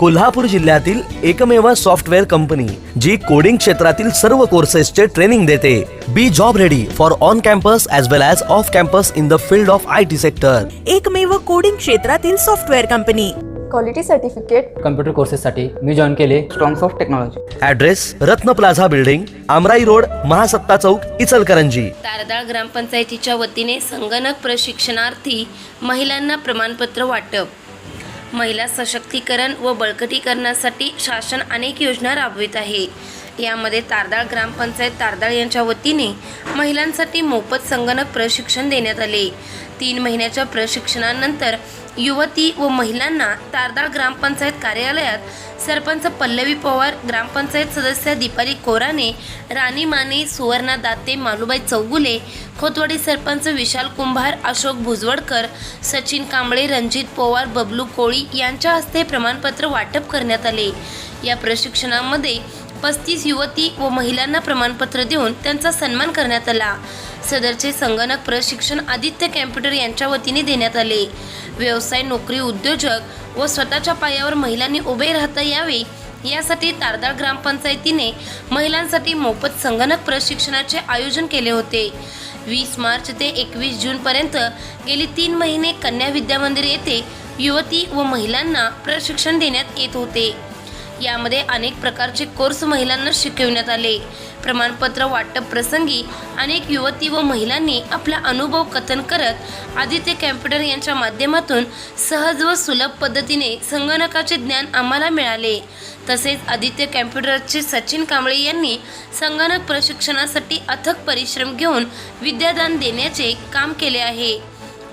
कोल्हापूर जिल्ह्यातील एकमेव software company जी coding क्षेत्रातील सर्व कोर्सेसचे ट्रेनिंग देते. Be job ready for on campus as well as off campus in the field of I T sector एकमेव coding क्षेत्रातील software company. Quality certificate computer कोर्सेससाठी मी join केले. Strongs of technology address Ratna plaza building Amrai road Mahasatta Chowk Ichalkaranji. Tardal ग्रामपंचायतीच्या वतीने संगणक प्रशिक्षणार्थी महिलांना प्रमाणपत्र वाटप. महिला सशक्तीकरण व बळकटीकरणासाठी शासन अनेक योजना राबवित आहे. यामध्ये तारदाळ ग्रामपंचायत तारदाळ यांच्या वतीने महिलांसाठी मोफत संगणक प्रशिक्षण देण्यात आले. तीन महिन्याच्या प्रशिक्षणानंतर युवती व महिलांना तारदाळ ग्रामपंचायत कार्यालयात सरपंच पल्लवी पवार ग्रामपंचायत सदस्य दीपाली कोराने राणी माने सुवर्णा दाते मालुबाई चौगुले खोतवाडी सरपंच विशाल कुंभार अशोक भुजवडकर सचिन कांबळे रणजित पवार बबलू कोळी यांच्या हस्ते प्रमाणपत्र वाटप करण्यात आले. या प्रशिक्षणामध्ये पस्तीस युवती व महिलांना प्रमाणपत्र देऊन त्यांचा सन्मान करण्यात आला. सदरचे संगणक प्रशिक्षण आदित्य कॅम्प्युटर यांच्या वतीने देण्यात आले. व्यवसाय नोकरी उद्योजक व स्वतःच्या पायावर महिलांनी उभे राहता यावे यासाठी तारदाळ ग्रामपंचायतीने महिलांसाठी मोफत संगणक प्रशिक्षणाचे आयोजन केले होते. वीस मार्च ते एकवीस जूनपर्यंत गेली तीन महिने कन्या विद्यामंदिर येथे युवती व महिलांना प्रशिक्षण देण्यात येत होते. यामध्ये अनेक प्रकारचे कोर्स महिलांना शिकविण्यात आले. प्रमाणपत्र वाटप प्रसंगी अनेक युवती व महिलांनी आपला अनुभव कथन करत आदित्य कॅम्प्युटर यांच्या माध्यमातून सहज व सुलभ पद्धतीने संगणकाचे ज्ञान आम्हाला मिळाले. तसेच आदित्य कॅम्प्युटरचे सचिन कांबळे यांनी संगणक प्रशिक्षणासाठी अथक परिश्रम घेऊन विद्यादान देण्याचे काम केले आहे.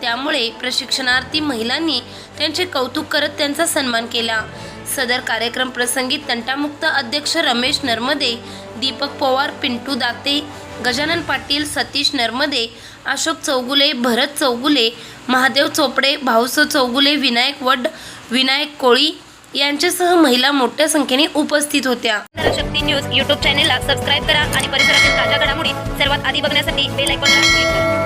त्यामुळे प्रशिक्षणार्थी महिलांनी त्यांचे कौतुक करत त्यांचा सन्मान केला. सदर कार्यक्रम प्रसंगी तंटामुक्त अध्यक्ष रमेश नर्मदे दीपक पवार पिंटू दाते गजानन पाटील सतीश नर्मदे अशोक चौगुले भरत चौगुले महादेव चोपडे भाऊसो चौगुले विनायक वड विनायक कोळी यांच्यासह महिला मोठ्या संख्येने उपस्थित होत्या. शक्ती न्यूज यूट्यूब चॅनेलला सबस्क्राईब करा आणि परिसरातील ताज्या घडामोडी सर्वात आधी बघण्यासाठी बेल आयकॉनला क्लिक करा.